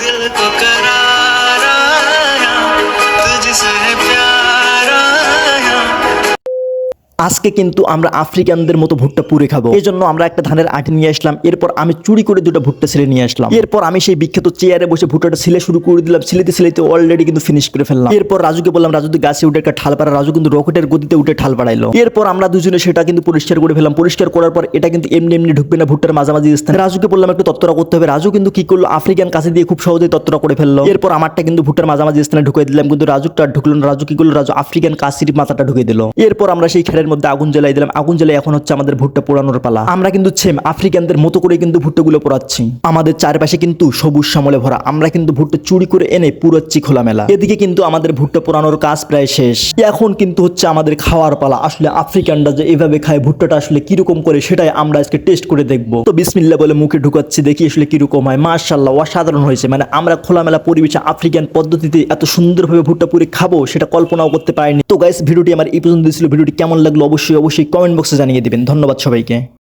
de tocar আজকে কিন্তু আমরা আফ্রিকানদের মতো ভুট্টা পুরে খাব। এই জন্য আমরা একটা ধানের আটি নিয়ে আসলাম, এরপর আমি চুরি করে দুটো ভুট্টা ছেলে নিয়ে আসলাম। এরপর আমি সেই বিখ্যাত চেয়ারে বসে ভুট্টাটা ছিলে শুরু করে দিলাম, ছিলেতে ছিলেতে অলরেডি কিন্তু ফিনিশ করে ফেললাম। এরপর রাজুকে বললাম, রাজু, তুই গাছে উঠে একটা ঠাল পাড়া। রাজু কিন্তু রকেটের গতিতে উঠে ঠাল পাড়াইলো। এরপর আমরা দুজনে সেটা কিন্তু পরিষ্কার করে ফেললাম। পরিষ্কার করার পর এটা কিন্তু এমনি এমনি ঢুকবে না ভুট্টার মাঝামাঝি স্থানে। রাজুকে বললাম, একটু তত্ত্বরা করতে হবে। রাজু কিন্তু কি করল, আফ্রিকান কাছে দিয়ে খুব সহজেই তত্ত্বরা করে ফেলল। এরপর আমারটা কিন্তু ভুট্টার মাঝামাঝি স্থানে ঢুকে দিলাম, কিন্তু রাজুটা ঢুকলো না। রাজু কি করল, রাজু আফ্রিকান কাশির মাথাটা ঢুকে দিল। এরপর আমরা সেই খেরের মধ্যে আগুন জ্বালাই দিলাম। আগুন জ্বালাই এখন হচ্ছে আমাদের ভুট্টা পোড়ানোর পালা। আমরা কিন্তু সেম আফ্রিকানদের মতো করে কিন্তু ভুট্টাগুলো পোড়াচ্ছি। আমাদের চারপাশে কিন্তু সবুজ শ্যামলে ভরা। আমরা কিন্তু ভুট্টা চুরি করে এনে পুরোচ্ছি খোলামেলা। এদিকে কিন্তু আমাদের ভুট্টা পোড়ানোর কাজ প্রায় শেষ। এখন কিন্তু হচ্ছে আমাদের খাওয়ার পালা। আসলে আফ্রিকানরা যে এভাবে খায় ভুট্টাটা আসলে কীরকম করে সেটাই আমরা আজকে টেস্ট করে দেখব। তো বিসমিল্লা বলে মুখে ঢুকাচ্ছি, দেখি আসলে কীরকম হয়। মার্শাল্লাহ অসাধারণ হয়েছে। মানে আমরা খোলামেলা পরিবেশে আফ্রিকান পদ্ধতিতে এত সুন্দরভাবে ভুট্টা পুরি খাব, সেটা কল্পনাও করতে পারিনি। তো গাইস ভিডিওটি আমার এই পর্যন্ত ছিল। ভিডিওটি কেমন লাগল অবশ্যই অবশ্যই কমেন্ট বক্সে জানিয়ে দিবেন। ধন্যবাদ সবাইকে।